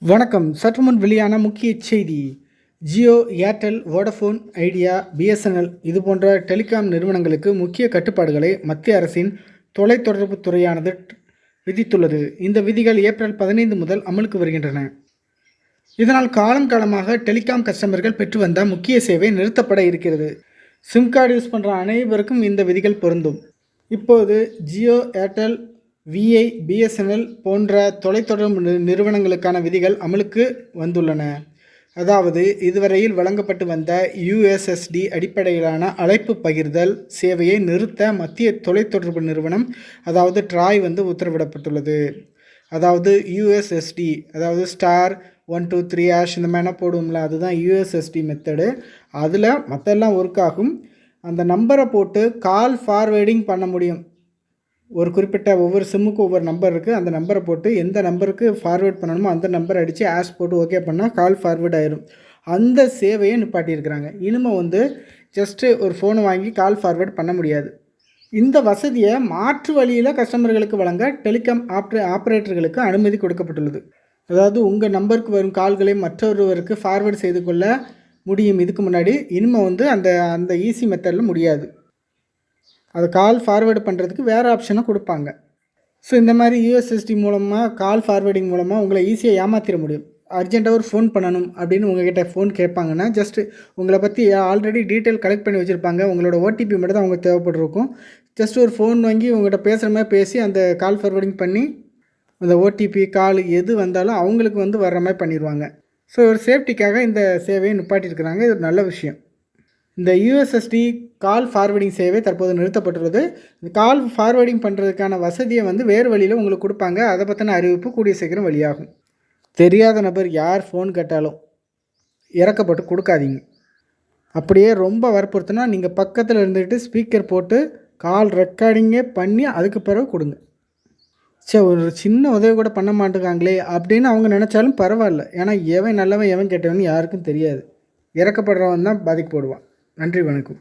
வணக்கம். சற்று முன் வெளியான முக்கிய செய்தி. Jio Airtel Vodafone Idea BSNL இது போன்ற டெலிகாம் நிறுவனங்களுக்கு முக்கிய கட்டுப்பாடுகளை மத்திய அரசின் தொலைத்தொடர்புத் துறையானது விதித்துள்ளது. இந்த விதிகள் ஏப்ரல் பதினைந்து முதல் அமலுக்கு வருகின்றன. இதனால் காலம் காலமாக டெலிகாம் கஸ்டமர்கள் பெற்று வந்த முக்கிய சேவை நிறுத்தப்பட இருக்கிறது. சிம் கார்டு யூஸ் பண்ணுற அனைவருக்கும் இந்த விதிகள் பொருந்தும். இப்போது ஜியோ ஏர்டெல் விஐ பிஎஸ்என்எல் போன்ற தொலைத்தொடர்பு நிறுவனங்களுக்கான விதிகள் அமலுக்கு வந்துள்ளன. அதாவது இதுவரையில் வழங்கப்பட்டு வந்த யுஎஸ்எஸ்டி அடிப்படையிலான அழைப்பு பகிர்தல் சேவையை நிறுத்த மத்திய தொலைத்தொடர்பு நிறுவனம் அதாவது ட்ராய் வந்து உத்தரவிடப்பட்டுள்ளது. அதாவது யுஎஸ்எஸ்டி அதாவது star one two three hash இந்த மாதிரிலாம் போடுவோம்ல அதுதான் யூஎஸ்எஸ்டி மெத்தடு அதில் மற்றெல்லாம் ஒர்க் ஆகும். அந்த நம்பரை போட்டு கால் ஃபார்வேர்டிங் பண்ண முடியும். ஒரு குறிப்பிட்ட ஒவ்வொரு சிம்முக்கும் ஒவ்வொரு நம்பர் இருக்குது அந்த நம்பரை போட்டு எந்த நம்பருக்கு ஃபார்வேர்ட் பண்ணணுமோ அந்த நம்பர் அடித்து ஆஷ் போட்டு ஓகே பண்ணால் கால் ஃபார்வேர்ட் ஆயிரும். அந்த சேவையை நிப்பாட்டியிருக்கிறாங்க. இனிமேல் வந்து ஜஸ்ட்டு ஒரு ஃபோனை வாங்கி கால் ஃபார்வேர்ட் பண்ண முடியாது. இந்த வசதியை மாற்று வழியில் கஸ்டமர்களுக்கு வழங்க டெலிகாம் ஆப்ரே ஆப்ரேட்டர்களுக்கு அனுமதி கொடுக்கப்பட்டுள்ளது. அதாவது உங்கள் நம்பருக்கு வரும் கால்களை மற்றொருவருக்கு ஃபார்வேர்டு செய்து கொள்ள முடியும். இதுக்கு முன்னாடி இனிமேல் வந்து அந்த அந்த ஈஸி மெத்தடில் முடியாது. அதை கால் ஃபார்வேர்டு பண்ணுறதுக்கு வேறு ஆப்ஷனை கொடுப்பாங்க. ஸோ இந்த மாதிரி யூஎஸ்எஸ்டி மூலமாக கால் ஃபார்வேர்டிங் மூலமாக உங்களை ஈஸியாக ஏமாற்றிட முடியும். அர்ஜென்ட்டாக ஒரு ஃபோன் பண்ணணும் அப்படின்னு உங்ககிட்ட ஃபோன் கேட்பாங்கன்னா ஜஸ்ட்டு உங்களை பற்றி ஆல்ரெடி டீட்டெயில் கலெக்ட் பண்ணி வச்சுருப்பாங்க. உங்களோட ஓடிபி மட்டும் தான் அவங்க தேவைப்பட்டிருக்கும். ஜஸ்ட் ஒரு ஃபோன் வாங்கி உங்கள்கிட்ட பேசுகிற மாதிரி பேசி அந்த கால் ஃபார்வேர்டிங் பண்ணி அந்த ஓடிபி கால் எது வந்தாலும் அவங்களுக்கு வந்து வர்ற மாதிரி பண்ணிடுவாங்க ஸோ ஒரு சேஃப்டிக்காக இந்த சேவையை நிப்பாட்டியிருக்கிறாங்க. இது ஒரு நல்ல விஷயம். இந்த யூஎஸ்எஸ்டி கால் ஃபார்வேர்டிங் சேவை தற்போது நிறுத்தப்பட்டுள்ளது. கால் ஃபார்வேர்டிங் பண்ணுறதுக்கான வசதியை வந்து வேறு வழியில் உங்களுக்கு கொடுப்பாங்க. அதை பற்றின அறிவிப்பு கூடிய சீக்கிரம் வெளியாகும். தெரியாத நபர் யார் ஃபோன் கேட்டாலும் இறக்கப்பட்டு கொடுக்காதீங்க. அப்படியே ரொம்ப வற்புறுத்தினா நீங்கள் பக்கத்தில் இருந்துக்கிட்டு ஸ்பீக்கர் போட்டு கால் ரெக்கார்டிங்கே பண்ணி அதுக்கு பிறகு கொடுங்க. சே ஒரு சின்ன உதவி கூட பண்ண மாட்டேங்காங்களே அப்படின்னு அவங்க நினச்சாலும் பரவாயில்ல. ஏன்னா எவன் நல்லவன் எவன் கெட்டவன் யாருக்கும் தெரியாது. இறக்கப்படுறவன் தான் பாதிக்கப்படுவான். நன்றி வணக்கம்.